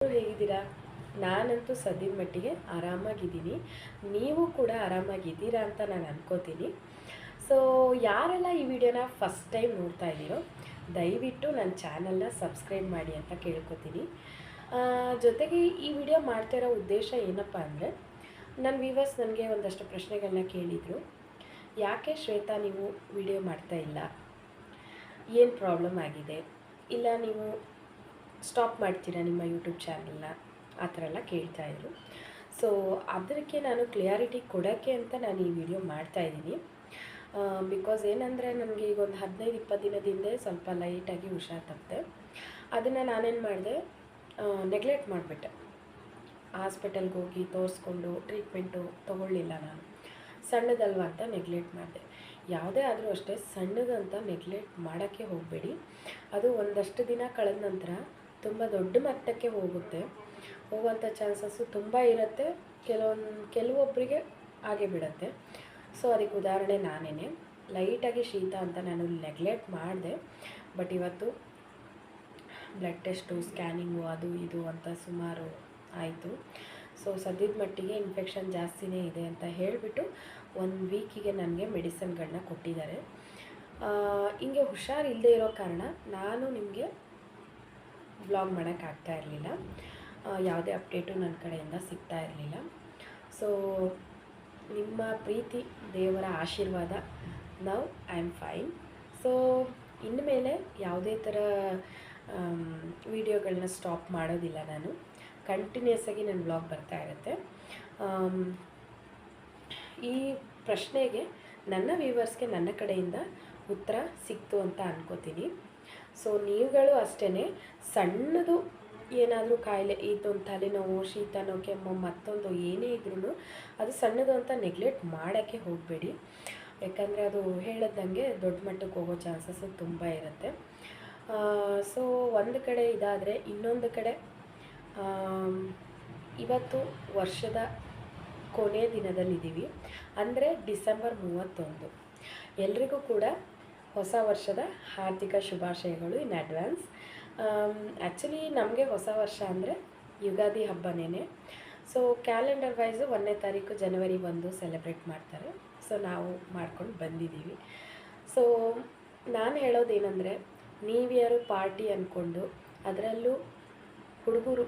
ಹೇಗಿದ್ದೀರಾ? ನಾನಂತೂ ಸದ್ಯದ ಮಟ್ಟಿಗೆ ಆರಾಮಾಗಿದ್ದೀನಿ. ನೀವು ಕೂಡ ಆರಾಮಾಗಿದ್ದೀರಾ ಅಂತ ನಾನು ಅನ್ಕೋತೀನಿ. ಸೊ ಯಾರೆಲ್ಲ ಈ ವಿಡಿಯೋನ ಫಸ್ಟ್ ಟೈಮ್ ನೋಡ್ತಾ ಇದ್ದೀರೋ, ದಯವಿಟ್ಟು ನನ್ನ ಚಾನಲ್ನ ಸಬ್ಸ್ಕ್ರೈಬ್ ಮಾಡಿ ಅಂತ ಕೇಳ್ಕೊತೀನಿ. ಜೊತೆಗೆ ಈ ವಿಡಿಯೋ ಮಾಡ್ತಾ ಇರೋ ಉದ್ದೇಶ ಏನಪ್ಪ ಅಂದರೆ ನನ್ನ ವಿವರ್ಸ್ ನನಗೆ ಒಂದಷ್ಟು ಪ್ರಶ್ನೆಗಳನ್ನ ಕೇಳಿದರು. ಯಾಕೆ ಶ್ವೇತಾ ನೀವು ವಿಡಿಯೋ ಮಾಡ್ತಾ ಇಲ್ಲ? ಏನು ಪ್ರಾಬ್ಲಮ್ ಆಗಿದೆ? ಇಲ್ಲ, ನೀವು ಸ್ಟಾಪ್ ಮಾಡ್ತೀರಾ ನಿಮ್ಮ ಯೂಟ್ಯೂಬ್ ಚಾನಲ್ನ ಆ ಥರ ಎಲ್ಲ ಕೇಳ್ತಾಯಿದ್ರು ಸೊ ಅದಕ್ಕೆ ನಾನು ಕ್ಲಿಯಾರಿಟಿ ಕೊಡೋಕ್ಕೆ ಅಂತ ನಾನು ಈ ವಿಡಿಯೋ ಮಾಡ್ತಾಯಿದ್ದೀನಿ ಬಿಕಾಸ್ ಏನಂದರೆ ನನಗೆ ಈಗ ಒಂದು ಹದಿನೈದು, ಇಪ್ಪತ್ತು ದಿನದಿಂದೆ ಸ್ವಲ್ಪ ಲೈಟಾಗಿ ಹುಷಾರು ತಪ್ಪಿದೆ. ಅದನ್ನು ನಾನೇನು ಮಾಡಿದೆ? ನೆಗ್ಲೆಕ್ಟ್ ಮಾಡಿಬಿಟ್ಟೆ. ಹಾಸ್ಪಿಟಲ್ಗೆ ಹೋಗಿ ತೋರಿಸ್ಕೊಂಡು ಟ್ರೀಟ್ಮೆಂಟು ತೊಗೊಳ್ಳಿಲ್ಲ ನಾನು. ಸಣ್ಣದಲ್ವ ಅಂತ ನೆಗ್ಲೆಕ್ಟ್ ಮಾಡಿದೆ. ಯಾವುದೇ ಆದರೂ ಅಷ್ಟೇ ಸಣ್ಣದಂತ ನೆಗ್ಲೆಕ್ಟ್ ಮಾಡೋಕ್ಕೆ ಹೋಗಬೇಡಿ. ಅದು ಒಂದಷ್ಟು ದಿನ ಕಳೆದ ನಂತರ ತುಂಬ ದೊಡ್ಡ ಮಟ್ಟಕ್ಕೆ ಹೋಗುತ್ತೆ. ಹೋಗುವಂಥ ಚಾನ್ಸಸ್ಸು ತುಂಬ ಇರುತ್ತೆ. ಕೆಲವೊಂದು ಕೆಲವೊಬ್ಬರಿಗೆ ಹಾಗೆ ಬಿಡುತ್ತೆ. ಸೊ, ಅದಕ್ಕೆ ಉದಾಹರಣೆ ನಾನೇ ಲೈಟಾಗಿ ಶೀತ ಅಂತ ನಾನು ನೆಗ್ಲೆಕ್ಟ್ ಮಾಡಿದೆ. ಬಟ್ ಇವತ್ತು ಬ್ಲಡ್ ಟೆಸ್ಟು, ಸ್ಕ್ಯಾನಿಂಗು, ಅದು ಇದು ಅಂತ ಸುಮಾರು ಆಯಿತು. ಸೊ ಸದ್ಯದ ಮಟ್ಟಿಗೆ ಇನ್ಫೆಕ್ಷನ್ ಜಾಸ್ತಿನೇ ಇದೆ ಅಂತ ಹೇಳಿಬಿಟ್ಟು ಒಂದು ವೀಕಿಗೆ ನನಗೆ ಮೆಡಿಸನ್ಗಳನ್ನ ಕೊಟ್ಟಿದ್ದಾರೆ. ಹಿಂಗೆ ಹುಷಾರಿಲ್ಲದೆ ಇರೋ ಕಾರಣ ನಾನು ನಿಮಗೆ ವ್ಲಾಗ್ ಮಾಡೋಕ್ಕಾಗ್ತಾ ಇರಲಿಲ್ಲ. ಯಾವುದೇ ಅಪ್ಡೇಟು ನನ್ನ ಕಡೆಯಿಂದ ಸಿಗ್ತಾ ಇರಲಿಲ್ಲ. ಸೊ ನಿಮ್ಮ ಪ್ರೀತಿ, ದೇವರ ಆಶೀರ್ವಾದ now I am fine so ಇನ್ಮೇಲೆ ಯಾವುದೇ ಥರ ವಿಡಿಯೋಗಳನ್ನ ಸ್ಟಾಪ್ ಮಾಡೋದಿಲ್ಲ ನಾನು. ಕಂಟಿನ್ಯೂಸ್ ಆಗಿ ನನ್ನ ಬ್ಲಾಗ್ ಬರ್ತಾ ಇರುತ್ತೆ. ಈ ಪ್ರಶ್ನೆಗೆ ನನ್ನ ವ್ಯೂವರ್ಸ್ಗೆ ನನ್ನ ಕಡೆಯಿಂದ ಉತ್ತರ ಸಿಕ್ತು ಅಂತ ಅನ್ಕೋತೀನಿ. ಸೊ ನೀವುಗಳು ಅಷ್ಟೇ ಸಣ್ಣದು ಏನಾದರೂ ಕಾಯಿಲೆ ಇದೊಂದು ತಲೆನೋವು ಶೀತನೋ ಕೆಮ್ಮು, ಮತ್ತೊಂದು ಏನೇ ಇದ್ರೂ ಅದು ಸಣ್ಣದು ಅಂತ ನೆಗ್ಲೆಕ್ಟ್ ಮಾಡೋಕ್ಕೆ ಹೋಗಬೇಡಿ. ಯಾಕಂದರೆ ಅದು ಹೇಳದಂಗೆ ದೊಡ್ಡ ಮಟ್ಟಕ್ಕೆ ಹೋಗೋ ಚಾನ್ಸಸ್ಸು ತುಂಬ ಇರುತ್ತೆ. ಸೊ ಒಂದು ಕಡೆ ಇದಾದರೆ ಇನ್ನೊಂದು ಕಡೆ ಇವತ್ತು ವರ್ಷದ ಕೊನೆಯ ದಿನದಲ್ಲಿದ್ದೀವಿ. ಅಂದರೆ ಡಿಸೆಂಬರ್ ಮೂವತ್ತೊಂದು. ಎಲ್ರಿಗೂ ಕೂಡ ಹೊಸ ವರ್ಷದ ಹಾರ್ದಿಕ ಶುಭಾಶಯಗಳು ಇನ್ ಅಡ್ವಾನ್ಸ್. ಆ್ಯಕ್ಚುಲಿ ನಮಗೆ ಹೊಸ ವರ್ಷ ಅಂದರೆ ಯುಗಾದಿ ಹಬ್ಬನೇ ಸೊ ಕ್ಯಾಲೆಂಡರ್ ವೈಸು ಒಂದನೇ ತಾರೀಕು ಜನವರಿ ಒಂದು ಸೆಲೆಬ್ರೇಟ್ ಮಾಡ್ತಾರೆ. ಸೊ ನಾವು ಮಾಡ್ಕೊಂಡು ಬಂದಿದ್ದೀವಿ. ಸೊ ನಾನು ಹೇಳೋದೇನೆಂದರೆ ನ್ಯೂ ಇಯರು ಪಾರ್ಟಿ ಅಂದ್ಕೊಂಡು ಅದರಲ್ಲೂ ಹುಡುಗರು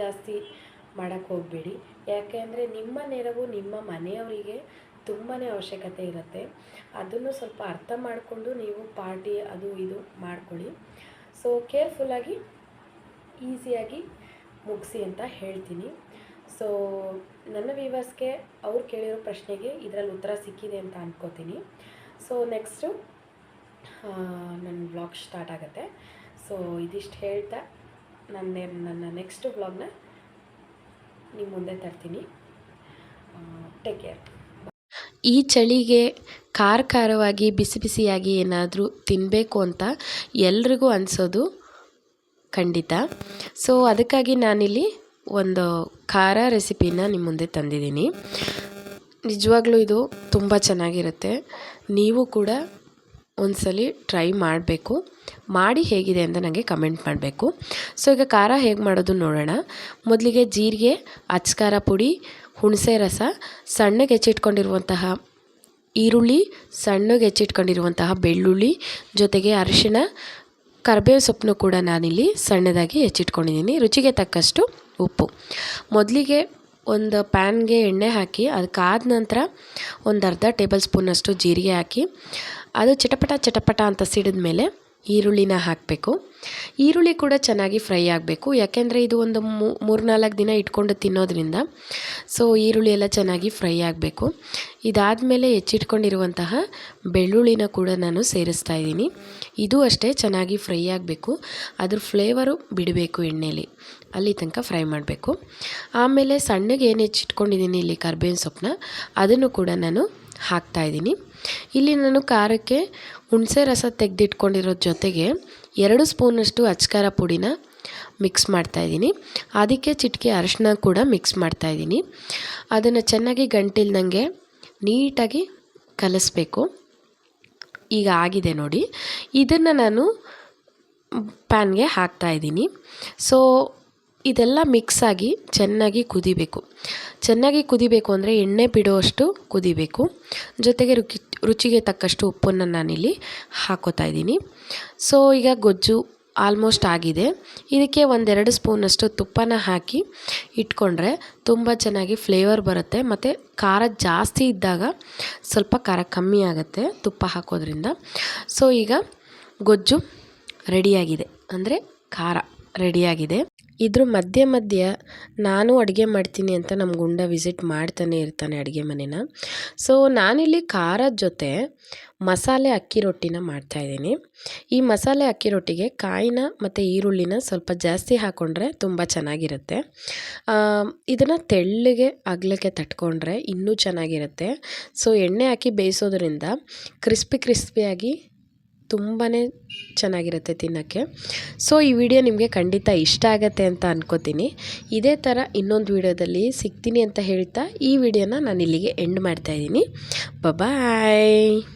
ಜಾಸ್ತಿ ಮಾಡೋಕ್ಕೆ ಹೋಗಬೇಡಿ. ಯಾಕೆ ಅಂದರೆ ನಿಮ್ಮ ನೆರವು ನಿಮ್ಮ ಮನೆಯವರಿಗೆ ತುಂಬಾ ಅವಶ್ಯಕತೆ ಇರುತ್ತೆ. ಅದನ್ನು ಸ್ವಲ್ಪ ಅರ್ಥ ಮಾಡಿಕೊಂಡು ನೀವು ಪಾರ್ಟಿ ಅದು ಇದು ಮಾಡ್ಕೊಳ್ಳಿ. ಸೊ ಕೇರ್ಫುಲ್ಲಾಗಿ ಈಸಿಯಾಗಿ ಮುಗಿಸಿ ಅಂತ ಹೇಳ್ತೀನಿ. ಸೊ ನನ್ನ ವಿವರ್ಸ್ಗೆ ಅವ್ರು ಕೇಳಿರೋ ಪ್ರಶ್ನೆಗೆ ಇದರಲ್ಲಿ ಉತ್ತರ ಸಿಕ್ಕಿದೆ ಅಂತ ಅಂದ್ಕೋತೀನಿ ಸೊ ನೆಕ್ಸ್ಟು ನನ್ನ ಬ್ಲಾಗ್ ಸ್ಟಾರ್ಟ್ ಆಗುತ್ತೆ. ಸೊ ಇದಿಷ್ಟು ಹೇಳ್ತಾ ನನ್ನ ನನ್ನ ನೆಕ್ಸ್ಟ್ ವ್ಲಾಗ್ನ ನಿಮ್ಮ ಮುಂದೆ ತರ್ತೀನಿ. ಟೇಕ್ ಕೇರ್ ಈ ಚಳಿಗೆ ಖಾರ ಖಾರವಾಗಿ ಬಿಸಿ ಬಿಸಿಯಾಗಿ ಏನಾದರೂ ತಿನ್ನಬೇಕು ಅಂತ ಎಲ್ರಿಗೂ ಅನಿಸೋದು ಖಂಡಿತ. ಸೊ ಅದಕ್ಕಾಗಿ ನಾನಿಲ್ಲಿ ಒಂದು ಖಾರ ರೆಸಿಪಿನ ನಿಮ್ಮ ಮುಂದೆ ತಂದಿದ್ದೀನಿ. ನಿಜವಾಗ್ಲೂ ಇದು ತುಂಬ ಚೆನ್ನಾಗಿರುತ್ತೆ. ನೀವು ಕೂಡ ಒಂದ್ಸಲಿ ಟ್ರೈ ಮಾಡಬೇಕು. ಮಾಡಿ ಹೇಗಿದೆ ಅಂತ ನನಗೆ ಕಮೆಂಟ್ ಮಾಡಬೇಕು. ಸೊ ಈಗ ಖಾರ ಹೇಗೆ ಮಾಡೋದು ನೋಡೋಣ. ಮೊದಲಿಗೆ ಜೀರಿಗೆ, ಅಚ್ಕಾರ ಪುಡಿ, ಹುಣಸೆ ರಸ, ಸಣ್ಣಗೆ ಹೆಚ್ಚಿಟ್ಕೊಂಡಿರುವಂತಹ ಈರುಳ್ಳಿ, ಸಣ್ಣಗೆ ಹೆಚ್ಚಿಟ್ಕೊಂಡಿರುವಂತಹ ಬೆಳ್ಳುಳ್ಳಿ, ಜೊತೆಗೆ ಅರಿಶಿಣ, ಕರಿಬೇವು ಸೊಪ್ಪನ್ನು ಕೂಡ ನಾನಿಲ್ಲಿ ಸಣ್ಣದಾಗಿ ಹೆಚ್ಚಿಟ್ಕೊಂಡಿದ್ದೀನಿ. ರುಚಿಗೆ ತಕ್ಕಷ್ಟು ಉಪ್ಪು. ಮೊದಲಿಗೆ ಒಂದು ಪ್ಯಾನ್ಗೆ ಎಣ್ಣೆ ಹಾಕಿ ಅದಕ್ಕಾದ ನಂತರ ಒಂದು ಅರ್ಧ ಟೇಬಲ್ ಸ್ಪೂನಷ್ಟು ಜೀರಿಗೆ ಹಾಕಿ ಅದು ಚಟಪಟ ಚಟಪಟ ಅಂತ ಸಿಡಿದ ಮೇಲೆ ಈರುಳ್ಳಿನ ಹಾಕಬೇಕು. ಈರುಳ್ಳಿ ಕೂಡ ಚೆನ್ನಾಗಿ ಫ್ರೈ ಆಗಬೇಕು. ಯಾಕೆಂದರೆ ಇದು ಒಂದು ಮೂರ್ನಾಲ್ಕು ದಿನ ಇಟ್ಕೊಂಡು ತಿನ್ನೋದ್ರಿಂದ ಸೊ ಈರುಳ್ಳಿ ಎಲ್ಲ ಚೆನ್ನಾಗಿ ಫ್ರೈ ಆಗಬೇಕು. ಇದಾದ ಮೇಲೆ ಹೆಚ್ಚಿಟ್ಕೊಂಡಿರುವಂತಹ ಬೆಳ್ಳುಳ್ಳಿನ ಕೂಡ ನಾನು ಸೇರಿಸ್ತಾ ಇದ್ದೀನಿ. ಇದು ಅಷ್ಟೇ ಚೆನ್ನಾಗಿ ಫ್ರೈ ಆಗಬೇಕು. ಅದ್ರ ಫ್ಲೇವರು ಬಿಡಬೇಕು ಎಣ್ಣೆಯಲ್ಲಿ ಅಲ್ಲಿ ತನಕ ಫ್ರೈ ಮಾಡಬೇಕು. ಆಮೇಲೆ ಸಣ್ಣಗೆ ಏನು ಹೆಚ್ಚಿಟ್ಕೊಂಡಿದ್ದೀನಿ ಇಲ್ಲಿ ಕರ್ಬೇವಿನ ಸೊಪ್ಪನ್ನ, ಅದನ್ನು ಕೂಡ ನಾನು ಹಾಕ್ತಾಯಿದ್ದೀನಿ. ಇಲ್ಲಿ ನಾನು ಖಾರಕ್ಕೆ ಹುಣಸೆ ರಸ ತೆಗೆದಿಟ್ಕೊಂಡಿರೋ ಜೊತೆಗೆ ಎರಡು ಸ್ಪೂನಷ್ಟು ಅಚ್ಕಾರ ಪುಡಿನ ಮಿಕ್ಸ್ ಮಾಡ್ತಾಯಿದ್ದೀನಿ. ಅದಕ್ಕೆ ಚಿಟಿಕೆ ಅರಿಶಿನ ಕೂಡ ಮಿಕ್ಸ್ ಮಾಡ್ತಾಯಿದ್ದೀನಿ. ಅದನ್ನು ಚೆನ್ನಾಗಿ ಗಂಟಿಲ್ದಂಗೆ ನೀಟಾಗಿ ಕಲಿಸ್ಬೇಕು. ಈಗ ಆಗಿದೆ ನೋಡಿ. ಇದನ್ನು ನಾನು ಪ್ಯಾನ್ಗೆ ಹಾಕ್ತಾ ಇದ್ದೀನಿ ಸೊ ಇದೆಲ್ಲ ಮಿಕ್ಸ್ ಆಗಿ ಚೆನ್ನಾಗಿ ಕುದಿಬೇಕು. ಚೆನ್ನಾಗಿ ಕುದಿಬೇಕು ಅಂದರೆ ಎಣ್ಣೆ ಬಿಡುವಷ್ಟು ಕುದಿಬೇಕು. ಜೊತೆಗೆ ರುಚಿ, ರುಚಿಗೆ ತಕ್ಕಷ್ಟು ಉಪ್ಪನ್ನು ನಾನಿಲ್ಲಿ ಹಾಕೋತಾ ಇದ್ದೀನಿ. ಸೊ ಈಗ ಗೊಜ್ಜು ಆಲ್ಮೋಸ್ಟ್ ಆಗಿದೆ. ಇದಕ್ಕೆ ಒಂದೆರಡು ಸ್ಪೂನಷ್ಟು ತುಪ್ಪನ ಹಾಕಿ ಇಟ್ಕೊಂಡ್ರೆ ತುಂಬ ಚೆನ್ನಾಗಿ ಫ್ಲೇವರ್ ಬರುತ್ತೆ. ಮತ್ತು ಖಾರ ಜಾಸ್ತಿ ಇದ್ದಾಗ ಸ್ವಲ್ಪ ಖಾರ ಕಮ್ಮಿ ಆಗುತ್ತೆ ತುಪ್ಪ ಹಾಕೋದ್ರಿಂದ. ಸೊ ಈಗ ಗೊಜ್ಜು ರೆಡಿಯಾಗಿದೆ ಅಂದರೆ ಖಾರ ರೆಡಿಯಾಗಿದೆ ಇದ್ರ ಮಧ್ಯೆ ಮಧ್ಯೆ ನಾನು ಅಡುಗೆ ಮಾಡ್ತೀನಿ ಅಂತ ನಮ್ಮ ಗುಂಡ ವಿಸಿಟ್ ಮಾಡ್ತಾನೆ ಇರ್ತಾನೆ ಅಡುಗೆ ಮನೆನ. ಸೊ ನಾನಿಲ್ಲಿ ಖಾರದ ಜೊತೆ ಮಸಾಲೆ ಅಕ್ಕಿ ರೊಟ್ಟಿನ ಮಾಡ್ತಾಯಿದ್ದೀನಿ ಈ ಮಸಾಲೆ ಅಕ್ಕಿ ರೊಟ್ಟಿಗೆ ಕಾಯಿನ ಮತ್ತು ಈರುಳ್ಳಿನ ಸ್ವಲ್ಪ ಜಾಸ್ತಿ ಹಾಕ್ಕೊಂಡ್ರೆ ತುಂಬ ಚೆನ್ನಾಗಿರುತ್ತೆ. ಇದನ್ನು ತೆಳ್ಳಗೆ ಅಗಲಕ್ಕೆ ತಟ್ಕೊಂಡ್ರೆ ಇನ್ನೂ ಚೆನ್ನಾಗಿರುತ್ತೆ. ಸೊ ಎಣ್ಣೆ ಹಾಕಿ ಬೇಯಿಸೋದ್ರಿಂದ ಕ್ರಿಸ್ಪಿ ಕ್ರಿಸ್ಪಿಯಾಗಿ ತುಂಬಾ ಚೆನ್ನಾಗಿರುತ್ತೆ ತಿನ್ನೋಕ್ಕೆ. ಸೊ ಈ ವಿಡಿಯೋ ನಿಮಗೆ ಖಂಡಿತ ಇಷ್ಟ ಆಗತ್ತೆ ಅಂತ ಅನ್ಕೋತೀನಿ. ಇದೇ ಥರ ಇನ್ನೊಂದು ವಿಡಿಯೋದಲ್ಲಿ ಸಿಗ್ತೀನಿ ಅಂತ ಹೇಳ್ತಾ ಈ ವಿಡಿಯೋನ ನಾನು ಇಲ್ಲಿಗೆ ಎಂಡ್ ಮಾಡ್ತಾಯಿದ್ದೀನಿ ಬಾಯ್